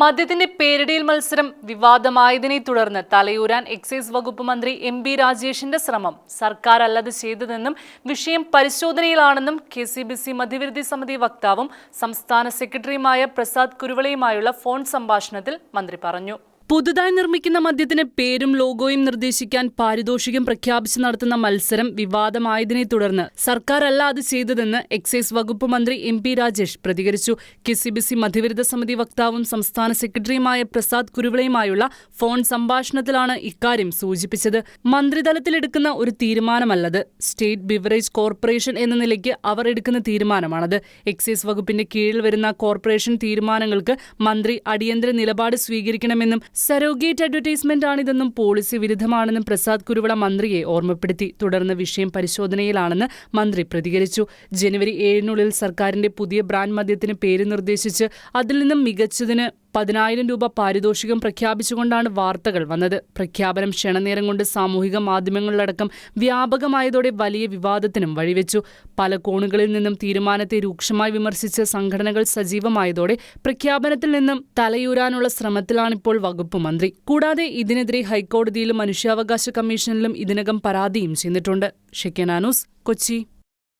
മദ്യത്തിന്റെ പേരിടയിൽ മത്സരം വിവാദമായതിനെ തുടർന്ന് തലയൂരാൻ എക്സൈസ് വകുപ്പ് മന്ത്രി എം ബി രാജേഷിന്റെ ശ്രമം സർക്കാർ അല്ലത് ചെയ്തതെന്നും വിഷയം പരിശോധനയിലാണെന്നും കെ സി ബി സി മധ്യവിരുദ്ധി സമിതി വക്താവും സംസ്ഥാന സെക്രട്ടറിയുമായ പ്രസാദ് കുരുവളയുമായുള്ള ഫോൺ സംഭാഷണത്തിൽ മന്ത്രി പറഞ്ഞു. പുതുതായി നിർമ്മിക്കുന്ന മദ്യത്തിന് പേരും ലോഗോയും നിർദ്ദേശിക്കാൻ പാരിതോഷികം പ്രഖ്യാപിച്ച് നടത്തുന്ന മത്സരം വിവാദമായതിനെ തുടർന്ന് സർക്കാർ അല്ല അത് ചെയ്തതെന്ന് എക്സൈസ് വകുപ്പ് മന്ത്രി എം പി രാജേഷ് പ്രതികരിച്ചു. കെ സി ബി സി മധ്യവിരുദ്ധ സമിതി വക്താവും സംസ്ഥാന സെക്രട്ടറിയുമായ പ്രസാദ് കുരുവിളയുമായുള്ള ഫോൺ സംഭാഷണത്തിലാണ് ഇക്കാര്യം സൂചിപ്പിച്ചത്. മന്ത്രിതലത്തിലെടുക്കുന്ന ഒരു തീരുമാനമല്ലത്. സ്റ്റേറ്റ് ബിവറേജ് കോർപ്പറേഷൻ എന്ന നിലയ്ക്ക് അവർ എടുക്കുന്ന തീരുമാനമാണത്. എക്സൈസ് വകുപ്പിന്റെ കീഴിൽ വരുന്ന കോർപ്പറേഷൻ തീരുമാനങ്ങൾക്ക് മന്ത്രി അടിയന്തര നിലപാട് സ്വീകരിക്കണമെന്നും സരോഗേറ്റ് അഡ്വർടൈസ്മെന്റ് ആണിതെന്നും പോളിസി വിരുദ്ധമാണെന്നും പ്രസാദ് കുരുവിള മന്ത്രിയെ ഓർമ്മപ്പെടുത്തി. തുടർന്ന് വിഷയം പരിശോധനയിലാണെന്ന് മന്ത്രി പ്രതികരിച്ചു. ജനുവരി ഏഴിനുള്ളിൽ സർക്കാരിന്റെ പുതിയ ബ്രാൻഡ് മദ്യത്തിന് പേര് നിർദ്ദേശിച്ച് അതിൽ നിന്നും മികച്ചതിന് പതിനായിരം രൂപ പാരിതോഷികം പ്രഖ്യാപിച്ചുകൊണ്ടാണ് വാർത്തകൾ വന്നത്. പ്രഖ്യാപനം ക്ഷണനേരം കൊണ്ട് സാമൂഹിക മാധ്യമങ്ങളിലടക്കം വ്യാപകമായതോടെ വലിയ വിവാദത്തിനും വഴിവെച്ചു. പല കോണുകളിൽ നിന്നും തീരുമാനത്തെ രൂക്ഷമായി വിമർശിച്ച സംഘടനകൾ സജീവമായതോടെ പ്രഖ്യാപനത്തിൽ നിന്നും തലയൂരാനുള്ള ശ്രമത്തിലാണിപ്പോൾ വകുപ്പ് മന്ത്രി. കൂടാതെ ഇതിനെതിരെ ഹൈക്കോടതിയിലും മനുഷ്യാവകാശ കമ്മീഷനിലും ഇതിനകം പരാതിയും ചെയ്തിട്ടുണ്ട്. ഷെക്കനാനൂസ് കൊച്ചി.